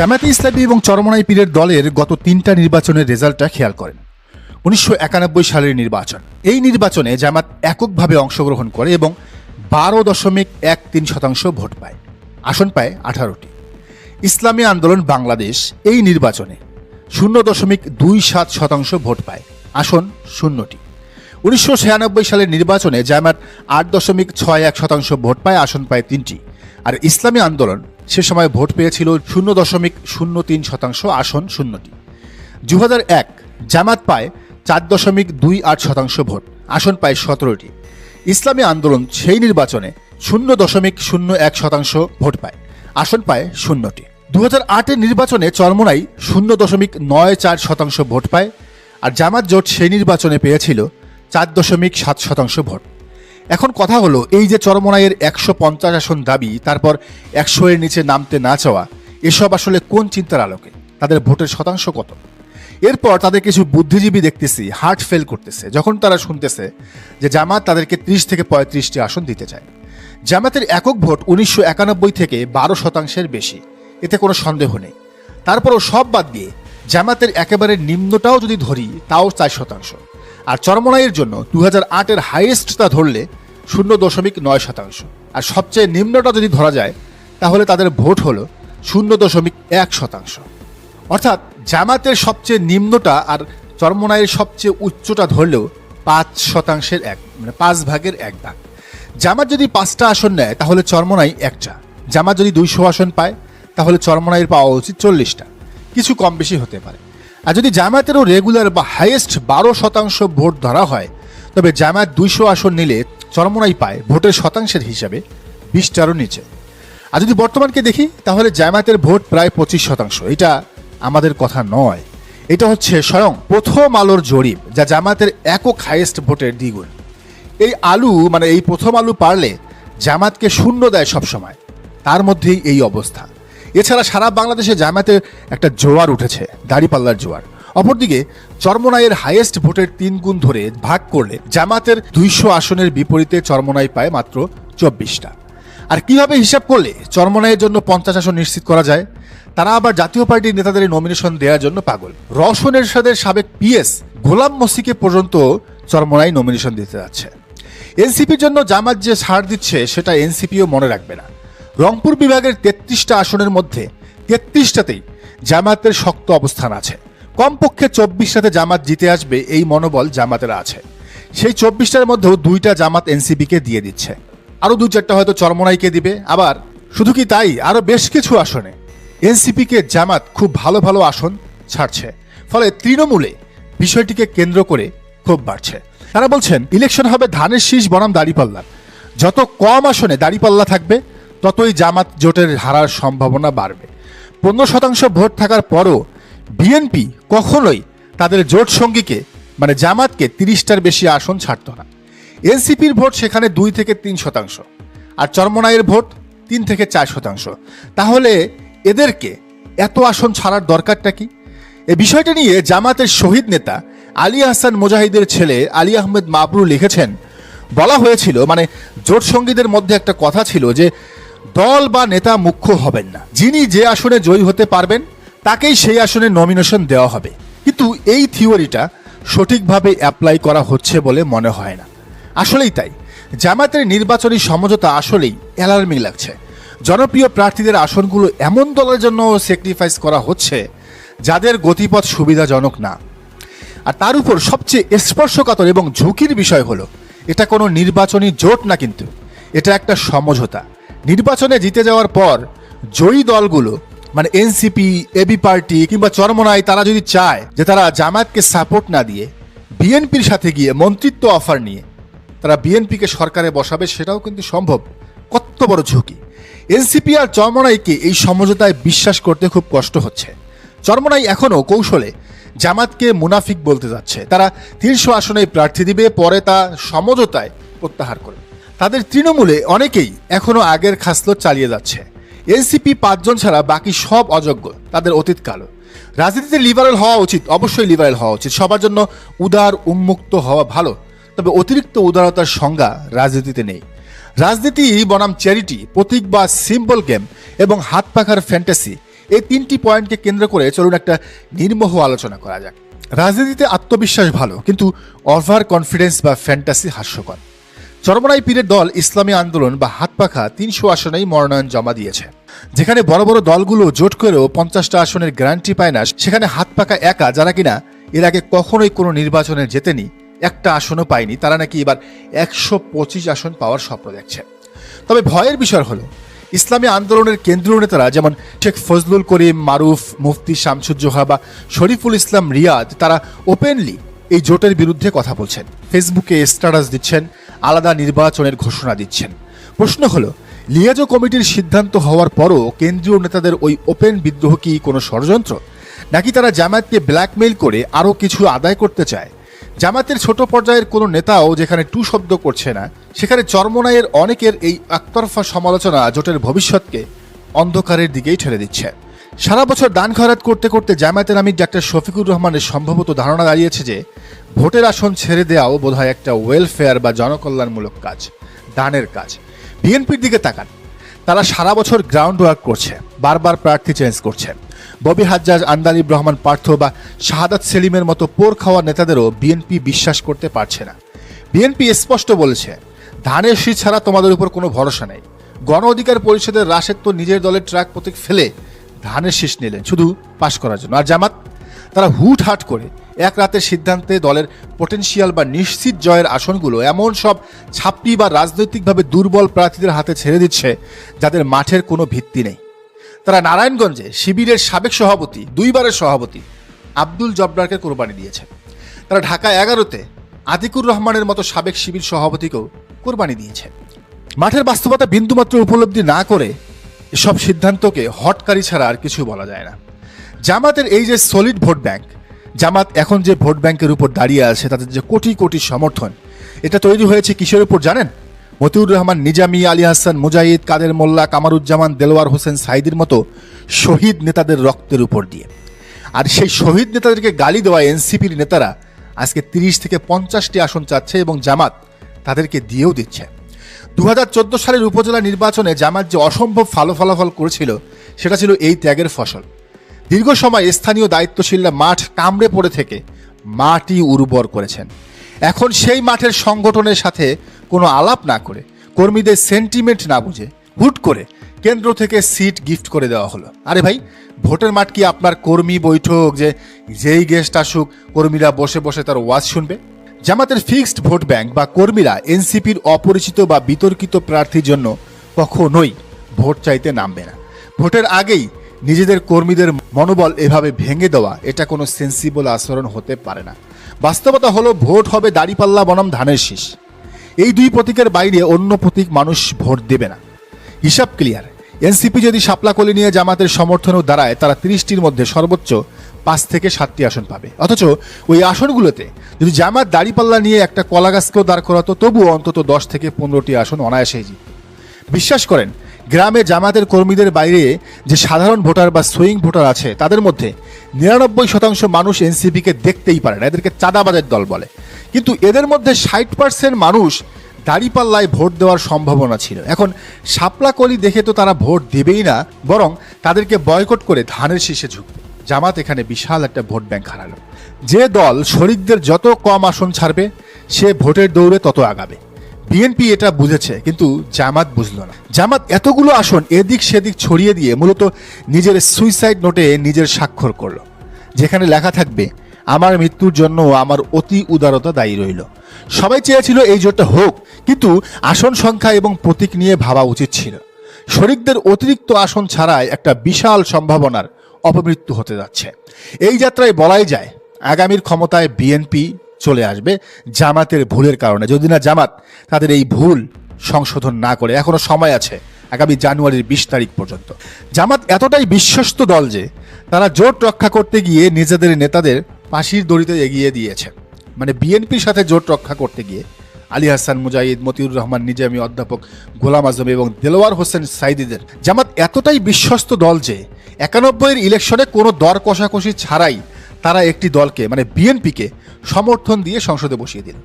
জামায়াতে ইসলামী এবং চরমনাই পীরের দলের গত তিনটা নির্বাচনের রেজাল্টটা খেয়াল করেন। উনিশশো একানব্বই সালের নির্বাচন। এই নির্বাচনে জামাত এককভাবে অংশগ্রহণ করে এবং বারো দশমিক এক তিন শতাংশ ভোট পায়। আসন পায় আঠারোটি। ইসলামী আন্দোলন বাংলাদেশ এই নির্বাচনে শূন্য দশমিক দুই সাত শতাংশ ভোট পায়। আসন শূন্যটি। উনিশশো ছিয়ানব্বই সালের নির্বাচনে জামাত আট দশমিক ছয় এক শতাংশ ভোট পায়, আসন পায় তিনটি। আর ইসলামী আন্দোলন সে সময় ভোট পেয়েছিল শূন্য দশমিক শূন্য তিন শতাংশ, আসন শূন্যটি। দু এক, জামাত পায় চার দশমিক দুই আট শতাংশ ভোট, আসন পায় সতেরোটি। ইসলামী আন্দোলন সেই নির্বাচনে শূন্য দশমিক শূন্য এক শতাংশ ভোট পায়, আসন পায় শূন্যটি। দু হাজার আটের নির্বাচনে চরমোনাই শূন্য দশমিক নয় চার শতাংশ ভোট পায়, আর জামাত জোট সেই নির্বাচনে পেয়েছিল চার দশমিক সাত শতাংশ ভোট। এখন কথা হলো, এই যে চরমনাইয়ের একশো পঞ্চাশ আসন দাবি, তারপর একশো এর নিচে নামতে না চাওয়া, এসব আসলে কোন চিন্তার আলোকে? তাদের ভোটের শতাংশ কত? এরপর তাদের কিছু বুদ্ধিজীবী দেখতেছি, হার্ট ফেল করতেছে। যখন তারা শুনতেছে যে জামাত তাদেরকে ত্রিশ থেকে পঁয়ত্রিশটি আসন দিতে চায়। জামাতের একক ভোট উনিশশো একানব্বই থেকে বারো শতাংশের বেশি। এতে কোনো সন্দেহ নেই। তারপরও সব বাদ দিয়ে, জামাতের একেবারে নিম্নটাও যদি ধরি, তাও চার শতাংশ। আর চরমনাইয়ের জন্য দু হাজার আটের হাইয়েস্টটা ধরলে শূন্য দশমিক নয় শতাংশ। আর সবচেয়ে নিম্নটা যদি ধরা যায়, তাহলে তাদের ভোট হলো শূন্য দশমিক এক শতাংশ। অর্থাৎ জামাতের সবচেয়ে নিম্নটা আর চরমনাইয়ের সবচেয়ে উচ্চটা ধরলেও পাঁচ শতাংশের এক মানে পাঁচ ভাগের এক ভাগ। জামাত যদি পাঁচটা আসন নেয়, তাহলে চরমনাই একটা। জামাত যদি দুইশো আসন পায়, তাহলে চরমনাইয়ের পাওয়া উচিত চল্লিশটা। কিছু কম বেশি হতে পারে। আর যদি জামায়াতেরও রেগুলার বা হাইয়েস্ট বারো শতাংশ ভোট ধরা হয়, তবে জামায়াত দুইশো আসন নিলে চরমনাই পায় ভোটের শতাংশের হিসাবে বিশটারও নিচে। আর যদি বর্তমানকে দেখি, তাহলে জামায়াতের ভোট প্রায় পঁচিশ শতাংশ। এটা আমাদের কথা নয়। এটা হচ্ছে স্বয়ং প্রথম আলোর জরিপ, যা জামাতের একক হাইয়েস্ট ভোটের দ্বিগুণ। এই আলু মানে এই প্রথম আলু পারলে জামাতকে শূন্য দেয় সবসময়। তার মধ্যেই এই অবস্থা। এছাড়া সারা বাংলাদেশে জামাতের একটা জোয়ার উঠেছে, দাড়িপাল্লার জোয়ার। অপরদিকে, চরমনাইয়ের হাইয়েস্ট ভোটের তিন গুণ ধরে ভাগ করলে জামাতের দুইশো আসনের বিপরীতে চরমনাই পায় মাত্র চব্বিশটা। আর কীভাবে হিসাব করলে চরমনাইয়ের জন্য পঞ্চাশ আসন নিশ্চিত করা যায়? তারা আবার জাতীয় পার্টির নেতাদের নমিনেশন দেওয়ার জন্য পাগল। রওশন এরশাদের সাবেক পিএস গোলাম মসিকে পর্যন্ত চরমনাই নমিনেশন দিতে যাচ্ছে। এনসিপির জন্য জামাত যে ছাড় দিচ্ছে, সেটা এনসিপিও মনে রাখবে না। রংপুর বিভাগের তেত্রিশটা আসনের মধ্যে তেত্রিশটাতেই জামাতের শক্ত অবস্থান আছে। কমপক্ষে চব্বিশটাতে জামাত জিতে আসবে এই মনোবল জামাতের আছে। সেই চব্বিশটার মধ্যেও দুইটা জামাত এনসিপিকে দিয়ে দিচ্ছে। আরও দু চারটা হয়তো চরমনাইকে দিবে। আবার শুধু কি তাই? আরও বেশ কিছু আসনে। এনসিপিকে জামাত খুব ভালো ভালো আসন ছাড়ছে। ফলে তৃণমূলে বিষয়টিকে কেন্দ্র করে ক্ষোভ বাড়ছে। তারা বলছেন, ইলেকশন হবে ধানের শীষ বনাম দাড়িপাল্লা যত কম আসনে দাড়িপাল্লা থাকবে, ততই জামাত জোটের হারার সম্ভাবনা বাড়বে। পনেরো শতাংশ ভোট থাকার পরও বিএনপি কখনোই তাদের জোট সঙ্গীকে মানে জামাতকে তিরিশটার বেশি আসন ছাড়ত না। এনসিপির ভোট সেখানে দুই থেকে তিন শতাংশ আর চরমনাইয়ের ভোট তিন থেকে চার শতাংশ। তাহলে এদেরকে এত আসন ছাড়ার দরকারটা কি? এ বিষয়টা নিয়ে জামাতের শহীদ নেতা আলী আহসান মুজাহিদের ছেলে আলী আহমেদ মাবরু লিখেছেন, বলা হয়েছিল মানে জোট সঙ্গীদের মধ্যে একটা কথা ছিল যে দল বা নেতা মুখ্য হবেন না। যিনি যে আসনে জয়ী হতে পারবেন তাকেই সেই আসনে নমিনেশন দেওয়া হবে। কিন্তু এই থিওরিটা সঠিকভাবে অ্যাপ্লাই করা হচ্ছে বলে মনে হয় না। আসলেই তাই জামাতের নির্বাচনী সমঝোতা আসলেই অ্যালার্মিং লাগছে। জনপ্রিয় প্রার্থীদের আসনগুলো এমন দলের জন্য স্যাক্রিফাইস করা হচ্ছে, যাদের গতিপথ সুবিধাজনক না। আর তার উপর সবচেয়ে স্পর্শকাতর এবং ঝুঁকির বিষয় হলো, এটা কোনো নির্বাচনী জোট না কিন্তু, এটা একটা সমঝোতা। নির্বাচনে জিতে যাওয়ার পর জয়ী দলগুলো মানে এনসিপি এবি পার্টি কিংবা চরমনাই তারা যদি চায় যে তারা জামায়াতকে সাপোর্ট না দিয়ে বিএনপির সাথে গিয়ে মন্ত্রিত্ব অফার নিয়ে তারা বিএনপিকে সরকারে বসাবে, সেটাও কিন্তু সম্ভব। কত বড় ঝুঁকি। এনসিপি আর চরমনাইকে এই সমঝোতায় বিশ্বাস করতে খুব কষ্ট হচ্ছে। চরমনাই এখনও কৌশলে জামাতকে মুনাফিক বলতে যাচ্ছে। তারা তিনশো আসনে প্রার্থী দিবে, পরে তা সমঝোতায় প্রত্যাহার করবে। তাদের তৃণমূলে অনেকেই এখনও আগের খাসলত চালিয়ে যাচ্ছে। এনসিপি পাঁচজন ছাড়া বাকি সব অযোগ্য, তাদের অতীত কালো। রাজনীতিতে লিবারেল হওয়া উচিত, অবশ্যই লিবারেল হওয়া উচিত। সবার জন্য উদার, উন্মুক্ত হওয়া ভালো, তবে অতিরিক্ত উদারতার সংজ্ঞা রাজনীতিতে নেই। রাজনীতি বনাম চ্যারিটি প্রতীক বা সিম্বল গেম এবং হাত পাখার ফ্যান্টাসি এই তিনটি পয়েন্টকে কেন্দ্র করে চলুন একটা নির্মোহ আলোচনা করা যাক। রাজনীতিতে আত্মবিশ্বাস ভালো, কিন্তু ওভার কনফিডেন্স বা ফ্যান্টাসি হাস্যকর। চরমনাই পীরের দল ইসলামী আন্দোলন বা হাতপাখা তিনশো আসনেই মনোনয়ন জমা দিয়েছে। যেখানে বড় বড় দলগুলো জোট করেও পঞ্চাশটা আসনের গ্যারান্টি পায় না, সেখানে হাতপাখা একা যারা কিনা এর আগে কখনোই কোনো নির্বাচনে জেতেনি, একটা আসনও পায়নি, তারা নাকি এবার একশো পঁচিশ আসন পাওয়ার স্বপ্ন দেখছে। তবে ভয়ের বিষয় হলো, ইসলামী আন্দোলনের কেন্দ্রীয় নেতারা যেমন শেখ ফজলুল করিম, মারুফ, মুফতি শামসুজ্জোহা বা শরীফুল ইসলাম রিয়াদ, তারা ওপেনলি এই জোটের বিরুদ্ধে কথা বলছেন। ফেসবুকে স্ট্যাটাস দিচ্ছেন আলাদা নির্বাচনের ঘোষণা দিচ্ছেন। প্রশ্ন হলো, লিয়াজো কমিটির সিদ্ধান্ত হওয়ার পরও কেন্দ্রীয় নেতাদের ওই ওপেন বিদ্রোহ কি কোনো ষড়যন্ত্র? নাকি তারা জামায়াতকে ব্ল্যাকমেইল করে আরও কিছু আদায় করতে চায়? জামাতের ছোট পর্যায়ের কোনো নেতাও যেখানে টু শব্দ করছে না, সেখানে চরমনাইয়ের অনেকের এই একতরফা সমালোচনা জোটের ভবিষ্যৎকে অন্ধকারের দিকেই ঠেলে দিচ্ছে। সারা বছর দান খয়রাত করতে করতে জামায়াতের আমির ডাক্তার শফিকুর রহমানের সম্ভবত ধারণা দাঁড়িয়েছে যে ভোটের আসন ছেড়ে দেওয়াও বোধহয় একটা ওয়েলফেয়ার বা জনকল্যাণমূলক কাজ, দানের কাজ। বিএনপির দিকে তাকান। তারা সারা বছর গ্রাউন্ড ওয়ার্ক করছে, বারবার প্রার্থী চেঞ্জ করছে। ববি হাজ্জাজ আন্দালিব রহমান পার্থ বা শাহাদাত সেলিমের মতো পোর খাওয়া নেতাদেরও বিএনপি বিশ্বাস করতে পারছে না। বিএনপি স্পষ্ট বলেছে, ধানের শীত ছাড়া তোমাদের উপর কোনো ভরসা নেই। গণ অধিকার পরিষদের রাশেদ তো নিজের দলের ট্রাক প্রতীক ফেলে ধানের শীষ নিলেন, শুধু পাশ করার জন্য। আর জামাত, তারা হুট হাট করে এক রাতের সিদ্ধান্তে দলের পটেনশিয়াল বা নিশ্চিত জয়ের আসনগুলো এমন সব ছাপ্পি বা রাজনৈতিকভাবে দুর্বল প্রার্থীদের হাতে ছেড়ে দিচ্ছে, যাদের মাঠের কোনো ভিত্তি নেই। তারা নারায়ণগঞ্জে শিবিরের সাবেক সভাপতি, দুইবারের সভাপতি আব্দুল জব্বারকে কোরবানি দিয়েছে। তারা ঢাকা এগারোতে আতিকুর রহমানের মতো সাবেক শিবির সভাপতিকেও কোরবানি দিয়েছে। মাঠের বাস্তবতা বিন্দুমাত্র উপলব্ধি না করে এসব সিদ্ধান্তকে হটকারী ছাড়া আর কিছু বলা যায় না। জামাতের এই যে সলিড ভোট ব্যাংক জামাত এখন যে ভোট ব্যাংকের উপর দাঁড়িয়ে আছে, তাদের যে কোটি কোটি সমর্থন, এটা তৈরি হয়েছে কিসের উপর জানেন? মতিউর রহমান, নিজামি, আলী হাসান, মুজাহিদ, কাদের মোল্লা, কামারুজ্জামান, দেলোয়ার হোসেন, সাইদির মতো শহীদ নেতাদের রক্তের উপর দিয়ে। আর সেই শহীদ নেতাদেরকে গালি দেওয়া এনসিপির নেতারা আজকে তিরিশ থেকে পঞ্চাশটি আসন চাচ্ছে এবং জামাত তাদেরকে দিয়েও দিচ্ছে। দু হাজার চোদ্দ সালের উপজেলা নির্বাচনে জামাত যে অসম্ভব ভালো ফলাফল করেছিল, সেটা ছিল এই ত্যাগের ফসল। দীর্ঘ সময় স্থানীয় দায়িত্বশীলরা মাঠ কামড়ে পড়ে থেকে মাটি উর্বর করেছেন। এখন সেই মাঠের সংগঠনের সাথে কোনো আলাপ না করে, কর্মীদের সেন্টিমেন্ট না বুঝে হুট করে কেন্দ্র থেকে সিট গিফট করে দেওয়া হলো। আরে ভাই, ভোটের মাঠ কি আপনার কর্মী বৈঠক যে যেই গেস্ট আসুক, কর্মীরা বসে বসে তার ওয়াজ শুনবে? জামাতের ফিক্সড ভোট ব্যাংক বা কর্মীরা এনসিপির অপরিচিত বা বিতর্কিত প্রার্থীর জন্য কখনোই ভোট চাইতে নামবে না। ভোটের আগেই নিজেদের কর্মীদের মনোবল এভাবে ভেঙে দেওয়া এটা কোনো সেন্সিবল আচরণ হতে পারে না। বাস্তবতা হলো ভোট হবে দাড়িপাল্লা বনাম ধানের শীষ। এই দুই প্রতীকের বাইরে অন্য প্রতীক মানুষ ভোট দেবে না। হিসাব ক্লিয়ার। এনসিপি যদি শাপলাকলি নিয়ে জামাতের সমর্থনও দাঁড়ায়, তারা তিরিশটির মধ্যে সর্বোচ্চ পাঁচ থেকে সাতটি আসন পাবে। অথচ ওই আসনগুলোতে যদি জামাত দাড়িপাল্লা নিয়ে একটা কলা গাছকেও দাঁড় করাতো, তবুও অন্তত দশ থেকে পনেরোটি আসন অনায়াসেই জিতত বিশ্বাস করেন, গ্রামে জামাতের কর্মীদের বাইরে যে সাধারণ ভোটার বা সুইং ভোটার আছে, তাদের মধ্যে নিরানব্বই শতাংশ মানুষ এনসিপিকে দেখতেই পারে না, এদেরকে চাঁদাবাজের দল বলে। কিন্তু এদের মধ্যে ষাট পার্সেন্ট মানুষ দাড়িপাল্লায় ভোট দেওয়ার সম্ভাবনা ছিল। এখন শাপলা কলি দেখে তো তারা ভোট দেবেই না, বরং তাদেরকে বয়কট করে ধানের শীষে ঝুঁকবে। জামাত এখানে বিশাল একটা ভোট ব্যাংক হারালো। যে দল শরিকদের যত কম আসন ছাড়বে, সে ভোটের দৌড়ে তত আগাবে। বিএনপি এটা বুঝেছে, কিন্তু জামাত বুঝলো না। জামাত এতগুলো আসন এদিক সেদিক ছড়িয়ে দিয়ে মূলত নিজের সুইসাইড নোটে নিজের স্বাক্ষর করল, যেখানে লেখা থাকবে, আমার মৃত্যুর জন্য আমার অতি উদারতা দায়ী রইল। সবাই চেয়েছিল এই জোটটা হোক, কিন্তু আসন সংখ্যা এবং প্রতীক নিয়ে ভাবা উচিত ছিল। শরিকদের অতিরিক্ত আসন ছাড়াই একটা বিশাল সম্ভাবনার অপমৃত্যু হতে যাচ্ছে। এই যাত্রায় বলাই যায়, আগামীর ক্ষমতায় বিএনপি চলে আসবে, জামাতের ভুলের কারণে। যদি না জামাত, তাদের এই ভুল সংশোধন না করে। এখনও সময় আছে, আগামী জানুয়ারির বিশ তারিখ পর্যন্ত। জামাত এতটাই বিশ্বস্ত দল যে, তারা জোট রক্ষা করতে গিয়ে নিজেদের নেতাদের পাশির দড়িতে এগিয়ে দিয়েছে। মানে বিএনপির সাথে জোট রক্ষা করতে গিয়ে আলী হাসান, মুজাহিদ, মতিউর রহমান, নিজামি অধ্যাপক, গোলাম আজম এবং দেলোয়ার হোসেন সাইদিদের। জামাত এতটাই বিশ্বস্ত দল যে একানব্বইয়ের ইলেকশনে কোনো দর কষাকষি ছাড়াই তারা একটি দলকে মানে বিএনপিকে, সমর্থন দিয়ে সংসদে বসিয়ে দিল।